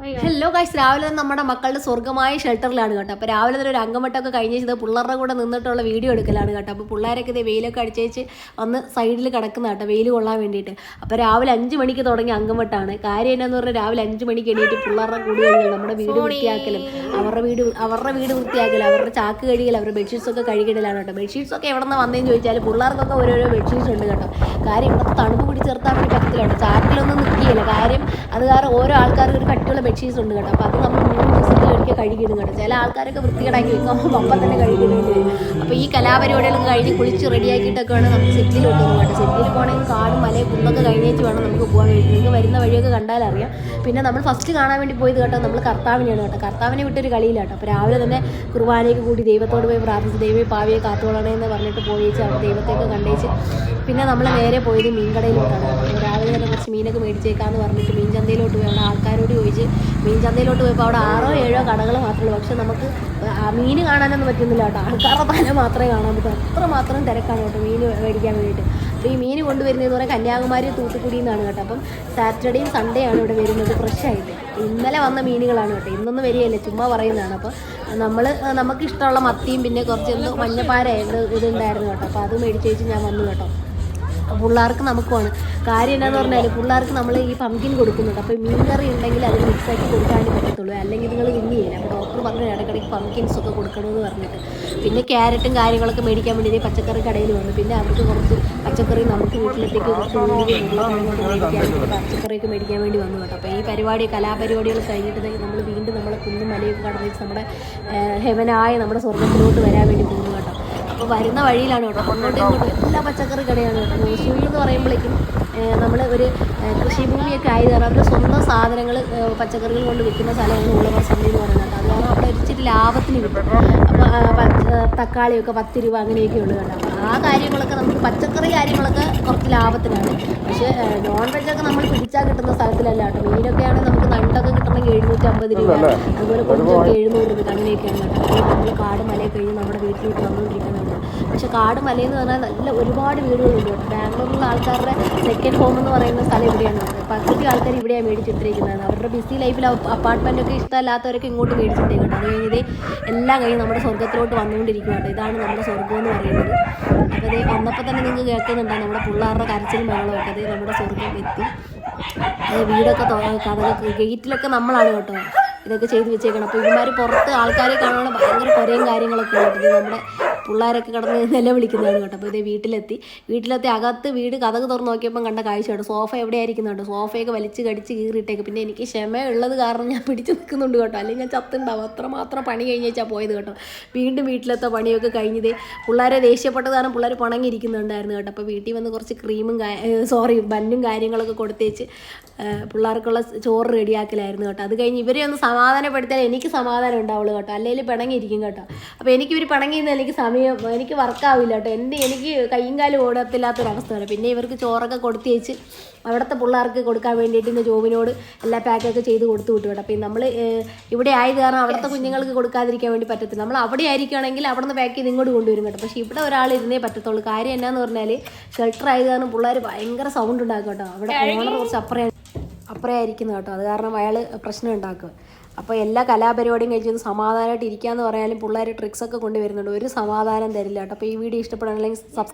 Hello guys രാവിലെ തന്നെ നമ്മുടെ മക്കളുടെ സ്വർഗമായ ഷെൽട്ടറിലാണ് കേട്ടോ. അപ്പോൾ രാവിലെ തന്നെ ഒരു അംഗമട്ടൊക്കെ കഴിഞ്ഞ് ചെയ്ത് പിള്ളേരുടെ കൂടെ നിന്നിട്ടുള്ള വീഡിയോ എടുക്കലാണ് കേട്ടോ. അപ്പോൾ പിള്ളേരൊക്കെ ഇത് വെയിലൊക്കെ അടിച്ചേച്ച് വന്ന് സൈഡിൽ കിടക്കുന്ന കേട്ടോ വെയിൽ കൊള്ളാൻ വേണ്ടിയിട്ട്. അപ്പോൾ രാവിലെ അഞ്ച് മണിക്ക് തുടങ്ങിയ അംഗമട്ടാണ് കാര്യം എന്നാന്ന് പറഞ്ഞാൽ രാവിലെ അഞ്ച് മണിക്ക് എണീറ്റ് പിള്ളേരുടെ കൂടി കഴിഞ്ഞാൽ നമ്മുടെ വീട് വൃത്തിയാക്കലും. അവരുടെ വീട് അവരുടെ വീട് വൃത്തിയാക്കലും. അവരുടെ ചാക്ക് കഴുകൽ അവരുടെ ബെഡ്ഷീറ്റ്സ് ഒക്കെ കഴുകിടലാണ് കേട്ടോ. ബെഡ്ഷീറ്റ്സ് ഒക്കെ എവിടെ നിന്ന് വന്നതെന്ന് ചോദിച്ചാൽ പിള്ളേർക്കൊക്കെ ഓരോരോ ബെഡ്ഷീറ്റ്സ് ഉണ്ട് കേട്ടോ. കാര്യം ഇവിടുത്തെ തണുപ്പ് പിടിച്ച് നിർത്താൻ വേണ്ടി പറ്റത്തില്ല കേട്ടോ. ചാക്കിലൊന്നും നിൽക്കുകയില്ല കാര്യം അത് കാരണം ഓരോ ആൾക്കാർക്ക് ഒരു കട്ടിയുള്ള ബെഡ്ഷീറ്റ്സ് ഉണ്ട് കേട്ടോ. അപ്പോൾ അത് നമ്മൾ മൂന്ന് ദിവസത്തിൽ ഒരിക്കൽ കഴുകിയിടും കേട്ടോ. ചില ആൾക്കാരൊക്കെ വൃത്തികേടാക്കി വെക്കും. അപ്പം തന്നെ കഴുകിയിടേണ്ടി അപ്പോൾ ഈ കലാപരിപാടികളൊക്കെ കഴിഞ്ഞ് കുളിച്ച് റെഡിയാക്കിയിട്ടൊക്കെ വേണം നമുക്ക് സെറ്റിൽ കൊണ്ടുപോകും കേട്ടോ. സെറ്റിൽ പോകണമെങ്കിൽ കാടും മലയും കുന്നൊക്കെ കഴിഞ്ഞേച്ച് വേണം നമുക്ക് പോകാൻ നിങ്ങൾക്ക് വരുന്ന വഴിയൊക്കെ കണ്ടാലറിയാം പിന്നെ നമ്മൾ ഫസ്റ്റ് കാണാൻ വേണ്ടി പോയത് കേട്ടോ നമ്മൾ കർത്താവിനെയാണ് കേട്ടോ. കർത്താവിനെ വിട്ടൊരു കളിയിലാട്ടോ അപ്പോൾ രാവിലെ തന്നെ കുർബാനയ്ക്ക് കൂടി ദൈവത്തോട് പോയി പ്രാർത്ഥിച്ച് ദൈവം പാവിയെ കാത്തോളണേ എന്ന് പറഞ്ഞിട്ട് പോയേച്ച് അവിടെ ദൈവത്തേക്ക് കണ്ടേച്ച് പിന്നെ നമ്മൾ നേരെ പോയത് മീൻകടയിലോട്ടാണ് അപ്പോൾ രാവിലെ തന്നെ കുറച്ച് മീനൊക്കെ മേടിച്ചേക്കാന്ന് പറഞ്ഞിട്ട് മീൻ ചന്തയിലോട്ട് പോയി. അവിടെ ആൾക്കാരോട് ചോദിച്ച് മീൻ ചന്തയിലോട്ട് പോയപ്പോൾ അവിടെ ആറോ ഏഴോ കടകൾ മാത്രമേ പക്ഷെ നമുക്ക് മീൻ കാണാനൊന്നും പറ്റുന്നില്ല കേട്ടോ. ആൾക്കാരുടെ തല മാത്രമേ കാണാൻ പറ്റൂ. അത്ര മാത്രം തിരക്കാണ് കേട്ടോ മീൻ മേടിക്കാൻ വേണ്ടിയിട്ട്. അപ്പോൾ ഈ മീൻ കൊണ്ടുവരുന്നതെന്ന് പറഞ്ഞാൽ കന്യാകുമാരി തൂത്തുക്കുടിയിൽ നിന്നാണ് കേട്ടോ. അപ്പം സാറ്റർഡേയും സൺഡേ ആണ് ഇവിടെ വരുന്നത് ഫ്രഷ് ആയിട്ട്. ഇന്നലെ വന്ന മീനുകളാണ് കേട്ടോ. ഇന്നൊന്നും വരികയല്ല ചുമ്മാ പറയുന്നതാണ്. അപ്പോൾ നമ്മൾ നമുക്ക് ഇഷ്ടമുള്ള മത്തിയും പിന്നെ കുറച്ച് എന്തോ മഞ്ഞപ്പാര ഇതുണ്ടായിരുന്നു കേട്ടോ. അപ്പോൾ അത് മേടിച്ച് വെച്ച് ഞാൻ വന്നു കേട്ടോ. പിള്ളേർക്ക് നമുക്കുമാണ്. കാര്യം എന്നാന്ന് പറഞ്ഞാൽ പിള്ളേർക്ക് നമ്മൾ ഈ പമ്പിൻ കൊടുക്കുന്നുണ്ട്. അപ്പോൾ മീൻ കറി ഉണ്ടെങ്കിൽ അത് മിക്സാക്കി കൊടുക്കാനേ പറ്റത്തുള്ളൂ. അല്ലെങ്കിൽ നിങ്ങൾ തിന്നിയില്ല അപ്പോൾ ഡോക്ടർ പറഞ്ഞു ഇടയ്ക്കിടയ്ക്ക് പമ്പിൻസ് ഒക്കെ കൊടുക്കണമെന്ന് പറഞ്ഞിട്ട്. പിന്നെ ക്യാരറ്റും കാര്യങ്ങളൊക്കെ മേടിക്കാൻ വേണ്ടി പച്ചക്കറി കടയിൽ വന്നു. പിന്നെ അവർക്ക് കുറച്ച് പച്ചക്കറി നമുക്ക് വീട്ടിലെത്തേക്ക് പച്ചക്കറിയൊക്കെ മേടിക്കാൻ വേണ്ടി വന്നു കേട്ടോ. അപ്പോൾ ഈ പരിപാടി കലാപരിപാടികൾ കഴിഞ്ഞിട്ട് നമ്മൾ വീണ്ടും നമ്മളെ കുന്നും മലയൊക്കെ കടന്നിട്ട് നമ്മുടെ ഹെവനായ നമ്മുടെ സ്വർഗത്തിലോട്ട് വരാൻ വേണ്ടി പോകുന്നു അപ്പോൾ വരുന്ന വഴിയിലാണ് കേട്ടോ. അങ്ങോട്ടും ഇങ്ങോട്ടും എല്ലാ പച്ചക്കറി കടയാണ് കേട്ടോ. മൂസൂയിൽ എന്ന് പറയുമ്പോഴേക്കും നമ്മൾ ഒരു കൃഷി കൃഷിഭൂമിയൊക്കെ ആയത് കാരണം അവരുടെ സ്വന്തം സാധനങ്ങൾ പച്ചക്കറികൾ കൊണ്ട് വിൽക്കുന്ന സ്ഥലമാണ് ഉള്ളവർ സന്ധി എന്ന് പറയുന്നത് അത് കാരണം അവിടെ ഇച്ചിരി ലാഭത്തിന് കിട്ടും. അപ്പോൾ തക്കാളിയൊക്കെ പത്ത് രൂപ അങ്ങനെയൊക്കെ ഉള്ളു കേട്ടോ. ആ കാര്യങ്ങളൊക്കെ നമുക്ക് പച്ചക്കറി കാര്യങ്ങളൊക്കെ കുറച്ച് ലാഭത്തിനാണ്. പക്ഷേ നോൺ വെജൊക്കെ നമ്മൾ പിടിച്ചാൽ കിട്ടുന്ന സ്ഥലത്തിലല്ല കേട്ടോ. മീനൊക്കെ ആണെങ്കിൽ നമുക്ക് നണ്ടൊക്കെ കിട്ടണമെങ്കിൽ എഴുന്നൂറ്റമ്പത് രൂപ അതുപോലെ കൊഞ്ചൊക്കെ എഴുന്നൂറ് രൂപ അങ്ങനെയൊക്കെയാണ് കേട്ടോ. നമ്മൾ കാട് മലയൊക്കെ കഴിഞ്ഞ് നമ്മുടെ വീട്ടിലോട്ട് വന്നുകൊണ്ടിരിക്കുന്നുണ്ട് പക്ഷെ കാട് മലയെന്ന് പറഞ്ഞാൽ നല്ല ഒരുപാട് വീടുകളുണ്ട് ബാംഗ്ലൂരിലുള്ള ആൾക്കാരുടെ സെക്കൻഡ് ഹോം എന്ന് പറയുന്ന സ്ഥലം ഇവിടെയാണ്. പകുതി ആൾക്കാർ ഇവിടെയാണ് മേടിച്ചിട്ടിരിക്കുന്നത്. അവരുടെ ബിസി ലൈഫിൽ അപ്പാർട്ട്മെന്റ് ഒക്കെ ഇഷ്ടമല്ലാത്തവരൊക്കെ ഇങ്ങോട്ട് മേടിച്ചിട്ടേക്കുണ്ട് അത് കഴിഞ്ഞത് എല്ലാം കഴിഞ്ഞ് നമ്മുടെ സ്വർഗത്തിലോട്ട് വന്നുകൊണ്ടിരിക്കുകയാണ് ഇതാണ് നമ്മുടെ സ്വർഗം എന്ന് പറയുന്നത്. അപ്പോൾ ഇത് വന്നപ്പോൾ തന്നെ നിങ്ങൾക്ക് കേൾക്കുന്നുണ്ടോ നമ്മുടെ പിള്ളേരുടെ കരച്ചിലും ബഹളമൊക്കെ അത് നമ്മുടെ സ്വർഗം എത്തി. വീടൊക്കെ കഥകൾ ഗേറ്റിലൊക്കെ നമ്മളാണ് കേട്ടോ. ഇതൊക്കെ ചെയ്ത് വെച്ചേക്കണം അപ്പോൾ ഇവന്മാർ പുറത്ത് ആൾക്കാരെ കാണുമ്പോൾ ഭയങ്കര കുറേയും കാര്യങ്ങളൊക്കെ ഉണ്ട്. നമ്മുടെ പിള്ളേരൊക്കെ കിടന്ന് നിലവിളിക്കുന്നതാണ് കേട്ടോ. അപ്പോൾ ഇതേ വീട്ടിലെത്തി. വീട്ടിലെത്തി അകത്ത് വീട് കഥക് തുറന്ന് നോക്കിയപ്പം കണ്ട കാഴ്ച കേട്ടോ. സോഫ എവിടെയായിരിക്കുന്നുണ്ട് സോഫയൊക്കെ വലിച്ച് കടിച്ച് കീറിയിട്ടേക്ക്. പിന്നെ എനിക്ക് ക്ഷമയുള്ളത് കാരണം ഞാൻ പിടിച്ച് നിൽക്കുന്നുണ്ട് കേട്ടോ. അല്ലെങ്കിൽ ഞാൻ ചത്തുണ്ടാവും. അത്രമാത്രം പണി കഴിഞ്ഞാൽ പോയത് കേട്ടോ. വീണ്ടും വീട്ടിലത്തെ പണിയൊക്കെ കഴിഞ്ഞത് പിള്ളേരെ ദേഷ്യപ്പെട്ടത് കാരണം പിള്ളേർ പണങ്ങിയിരിക്കുന്നുണ്ടായിരുന്നു കേട്ടോ. അപ്പോൾ വീട്ടിൽ വന്ന് കുറച്ച് ക്രീമും സോറി ബന്നും കാര്യങ്ങളൊക്കെ കൊടുത്തേച്ച് പിള്ളേർക്കുള്ള ചോറ് റെഡിയാക്കലായിരുന്നു കേട്ടോ. അത് കഴിഞ്ഞ് ഇവരെ ഒന്ന് സമാധാനപ്പെടുത്തിയാൽ എനിക്ക് സമാധാനം ഉണ്ടാവുള്ളൂ കേട്ടോ. അല്ലെങ്കിൽ പിണങ്ങിയിരിക്കും കേട്ടോ. അപ്പോൾ എനിക്കിവർ പിണങ്ങിയിരുന്ന എനിക്ക് സമയം എനിക്ക് വർക്കാവില്ല കേട്ടോ. എന്ത് എനിക്ക് കയ്യും കാലും ഓടത്തില്ലാത്തൊരവസ്ഥയാണ് പിന്നെ ഇവർക്ക് ചോറൊക്കെ കൊടുത്തേച്ച് അവിടുത്തെ പിള്ളേർക്ക് കൊടുക്കാൻ വേണ്ടിയിട്ട് ഇന്ന് ജോബിനോട് എല്ലാ പാക്കൊക്കെ ചെയ്ത് കൊടുത്തു വിട്ടു കേട്ടോ. അപ്പം നമ്മൾ ഇവിടെ ആയത് കാരണം അവിടുത്തെ കുഞ്ഞുങ്ങൾക്ക് കൊടുക്കാതിരിക്കാൻ വേണ്ടി പറ്റത്തില്ല. നമ്മൾ അവിടെ ആയിരിക്കുകയാണെങ്കിൽ അവിടെ നിന്ന് പാക്ക് ചെയ്ത് ഇങ്ങോട്ട് കൊണ്ടുവരും കേട്ടോ. പക്ഷേ ഇവിടെ ഒരാൾ ഇരുന്നേ പറ്റത്തുള്ളൂ. കാര്യം എന്നാന്ന് പറഞ്ഞാൽ ഷെൽട്ടർ ആയത് കാരണം പിള്ളേർ ഭയങ്കര സൗണ്ട് ഉണ്ടാക്കും കേട്ടോ. അവിടെ ഓണർ കുറച്ച് അപ്പുറം അപ്പുറേ ആയിരിക്കുന്നു കേട്ടോ. അത് കാരണം അയാൾ പ്രശ്നം ഉണ്ടാക്കുക. അപ്പോൾ എല്ലാ കലാപരിപാടിയും കഴിച്ചത് സമാധാനമായിട്ട് ഇരിക്കാന്ന് പറഞ്ഞാലും പിള്ളേർ ട്രിക്സൊക്കെ കൊണ്ടുവരുന്നുണ്ട്. ഒരു സമാധാനം തരില്ല കേട്ടോ. അപ്പോൾ ഈ വീഡിയോ ഇഷ്ടപ്പെടുകയാണെങ്കിൽ സബ്